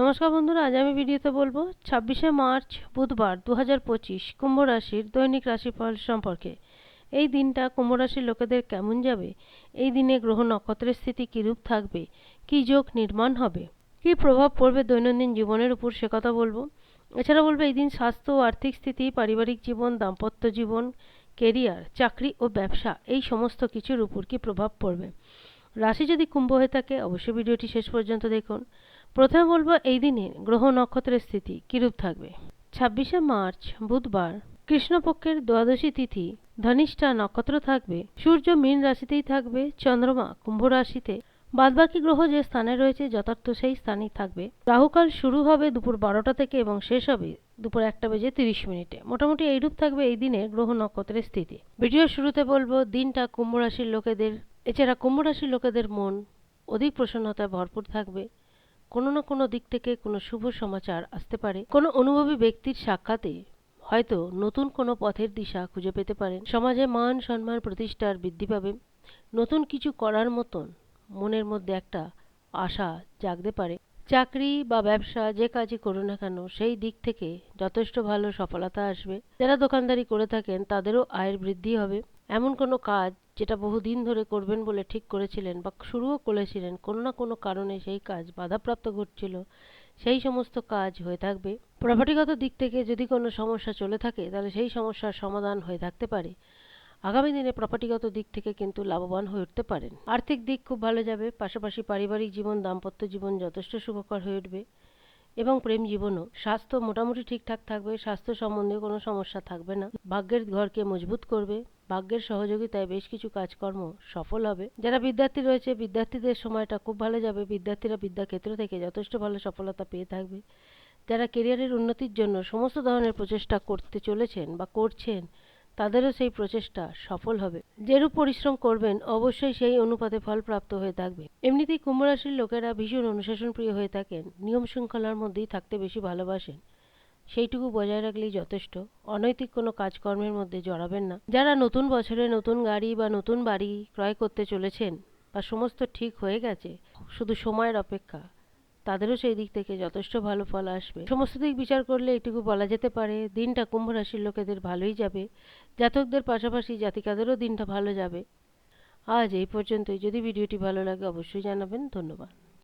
নমস্কার বন্ধুরা, আজ আমি ভিডিওতে বলব, ছাব্বিশে মার্চ বুধবার দু হাজার পঁচিশ কুম্ভ রাশির দৈনিক রাশিফল সম্পর্কে। এই দিনটা কুম্ভ রাশির লোকেদের কেমন যাবে? এই দিনে গ্রহ নক্ষত্রের স্থিতি কীরূপ থাকবে? কী যোগ নির্মাণ হবে? কী প্রভাব পড়বে দৈনন্দিন জীবনের উপর সে কথা বলব। এছাড়া বলব, এই দিন স্বাস্থ্য ও আর্থিক স্থিতি, পারিবারিক জীবন, দাম্পত্য জীবন কেরিয়ার চাকরি ও ব্যবসা, এই সমস্ত কিছুর উপর কী প্রভাব পড়বে? রাশি যদি কুম্ভ হয়ে থাকে, অবশ্যই ভিডিওটি শেষ পর্যন্ত দেখুন। প্রথমে বলব, এই দিনে গ্রহ নক্ষত্রের স্থিতি কিরূপ থাকবে? ছাব্বিশে মার্চ, বুধবার, কৃষ্ণপক্ষের দ্বাদশী তিথি, ধনিষ্ঠা নক্ষত্র থাকবে, সূর্য মীন রাশিতেই থাকবে, চন্দ্রমা কুম্ভ রাশিতে। বাদবাকি গ্রহ যে স্থানে রয়েছে, যথার্থ সেই স্থানেই থাকবে। রাহুকাল শুরু হবে দুপুর বারোটা থেকে এবং শেষ হবে দুপুর একটা বেজে তিরিশ মিনিটে। মোটামুটি এইরূপ থাকবে এই দিনে গ্রহ নক্ষত্রের স্থিতি। ভিডিও শুরুতে বলব, দিনটা কুম্ভ রাশির লোকেদের এছাড়া কুম্ভ রাশির লোকেদের মন অধিক প্রসন্নতায় ভরপুর থাকবে। কোনো না কোনো দিক থেকে কোনো শুভ সমাচার আসতে পারে। কোনো অনুভবী ব্যক্তির সাক্ষাতে হয়তো নতুন কোনো পথের দিশা খুঁজে পেতে পারেন। সমাজে মান, সম্মান, প্রতিষ্ঠার বৃদ্ধি পাবে। নতুন কিছু করার মতন মনের মধ্যে একটা আশা জাগতে পারে। চাকরি বা ব্যবসা যে কাজই করুন না কেন, সেই দিক থেকে যথেষ্ট ভালো সফলতা আসবে। যারা দোকানদারি করে থাকেন, তাদেরও আয়ের বৃদ্ধি হবে। এমন কোনো কাজ যেটা বহুদিন ধরে করবেন বলে ঠিক করেছিলেন বা শুরুও করেছিলেন, কোনো না কোনো কারণে সেই কাজ বাধাপ্রাপ্ত ঘটছিল। সেই সমস্ত কাজ হয়ে থাকবে। প্রপার্টিগত দিক থেকে যদি কোনো সমস্যা চলে থাকে, তাহলে সেই সমস্যার সমাধান হয়ে থাকতে পারে। আগামী দিনে প্রপার্টিগত দিক থেকে কিন্তু লাভবান হয়ে উঠতে পারেন। আর্থিক দিক খুব ভালো যাবে, পাশাপাশি পারিবারিক জীবন, দাম্পত্য জীবন যথেষ্ট সুখকর হয়ে উঠবে এবং প্রেম জীবনও। স্বাস্থ্য মোটামুটি ঠিকঠাক থাকবে, স্বাস্থ্য সম্বন্ধে কোনো সমস্যা থাকবে না। ভাগ্যের ঘরকে মজবুত করবে ভাগ্যের সহযোগিতায় বেশ কিছু কাজকর্ম সফল হবে। যারা বিদ্যার্থী রয়েছে, বিদ্যার্থীদের সময়টা খুব ভালো যাবে। বিদ্যার্থীরা বিদ্যাক্ষেত্র থেকে যথেষ্ট ভালো সফলতা পেয়ে থাকবে। যারা কেরিয়ারের উন্নতির জন্য সমস্ত ধরনের প্রচেষ্টা করতে চলেছেন বা করছেন, তাদেরও সেই প্রচেষ্টা সফল হবে। যেরূপ পরিশ্রম করবেন, অবশ্যই সেই অনুপাতে ফল প্রাপ্ত হয়ে থাকবে। এমনিতেই কুম্ভ রাশির লোকেরা ভীষণ অনুশাসন প্রিয় হয়ে থাকেন। নিয়ম শৃঙ্খলার মধ্যেই থাকতে বেশি ভালোবাসেন। সেইটুকু বজায় রাখলেই যথেষ্ট। অনৈতিক কোনো কাজকর্মের মধ্যে জড়াবেন না। যারা নতুন বছরে নতুন গাড়ি বা নতুন বাড়ি ক্রয় করতে চলেছেন বা সমস্ত ঠিক হয়ে গেছে, শুধু সময়ের অপেক্ষা, তাদেরও সেই দিক থেকে যথেষ্ট ভালো ফল আসবে। সমস্ত দিক বিচার করলে এটুকু বলা যেতে পারে, দিনটা কুম্ভ রাশির লোকেদের ভালোই যাবে। জাতকদের পাশাপাশি জাতিকাদেরও দিনটা ভালো যাবে। আজ এই পর্যন্তই। যদি ভিডিওটি ভালো লাগে অবশ্যই জানাবেন। ধন্যবাদ।